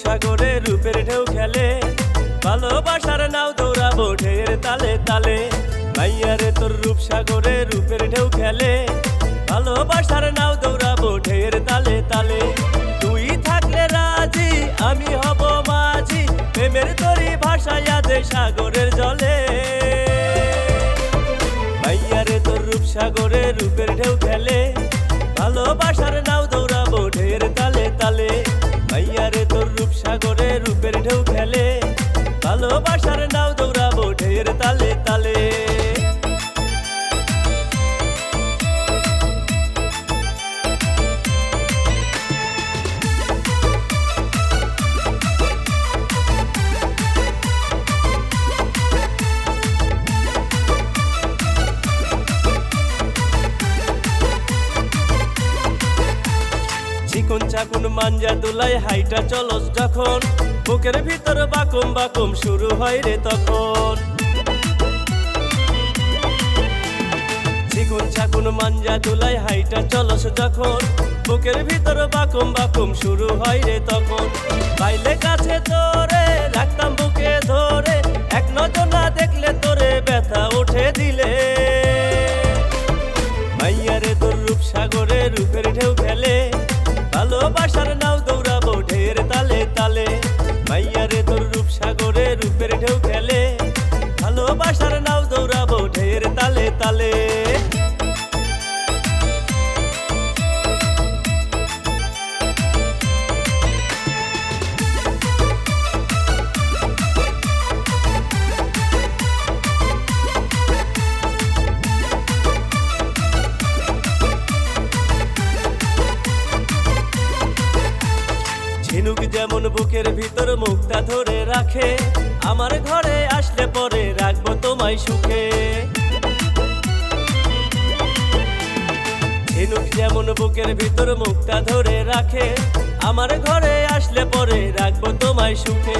সাগরে রূপের ঢেউ খেলে। ভালোবাসার নাও দৌড়াবো ঢের তালে তালে। মাইয়ারে তোর রূপ সাগরে রূপের ঢেউ খেলে। ভালোবাসার নাও দৌড়াবো ঢের তালে তালে। তুই থাকলে রাজি, আমি হব মাঝি। প্রেমের তরি ভাষায় দে সাগরের জলে। মাইয়ারে তোর রূপ সাগরে রূপের ঢেউ খেলে। ভালোবাসার নাও দৌড়াবো ঢের তালে তালে। সাগরে চাকুন মাঞ্জা দুলাই হাইটা চলস যখন। বুকের ভিতর বাকুম বাকুম শুরু হয় রে তখন। চিকন চাকুন মাঞ্জা দুলাই হাইটা চলস যখন। বুকের ভিতর বাকুম বাকুম শুরু হয় রে তখন। বাইলে কাছে তোরে রাখতাম বুকে ধরে। এক নজর না দেখলে তোরে ব্যথা উঠে দিলে। মাইয়ারে তোর রূপ সাগরে রূপের ঢেউ খেলে তালে ঝিনুক যেমন বুকের ভিতর মুক্তা ধরে রাখে, আমার ঘরে আসলে পরে রাখব তোমায় সুখে। ঝিনুক যেমন বুকের ভিতর মুক্তা ধরে রাখে, আমার ঘরে আসলে পরে রাখব তোমায় সুখে।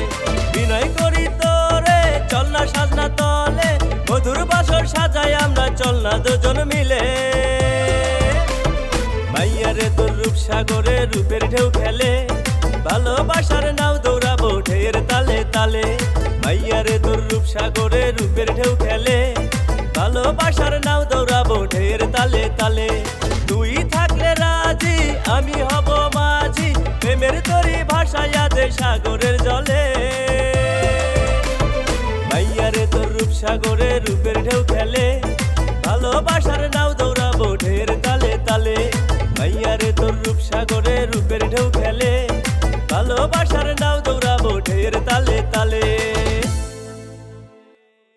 বিনয় করি তোরে, চল না সাজনা তলে, মধুর বাসর সাজাই আমরা, চল না দুজন মিলে। মাইয়ারে তোর রূপ সাগরে রূপের ঢেউ খেলে, ভালোবাসার নাও দৌড়াবো ঢের তালে তালে। মাইয়ারে তোর রূপ সাগরে রূপের ঢেউ খেলে, ভালোবাসার নাও দৌড়াবো ঢের তালে তালে। আমি হব মাঝি, প্রেমের তরি ভাসাইয়া দে সাগরের জলে। মাইয়ারে তোর রূপ সাগরে রূপের ঢেউ খেলে, ভালোবাসার নাও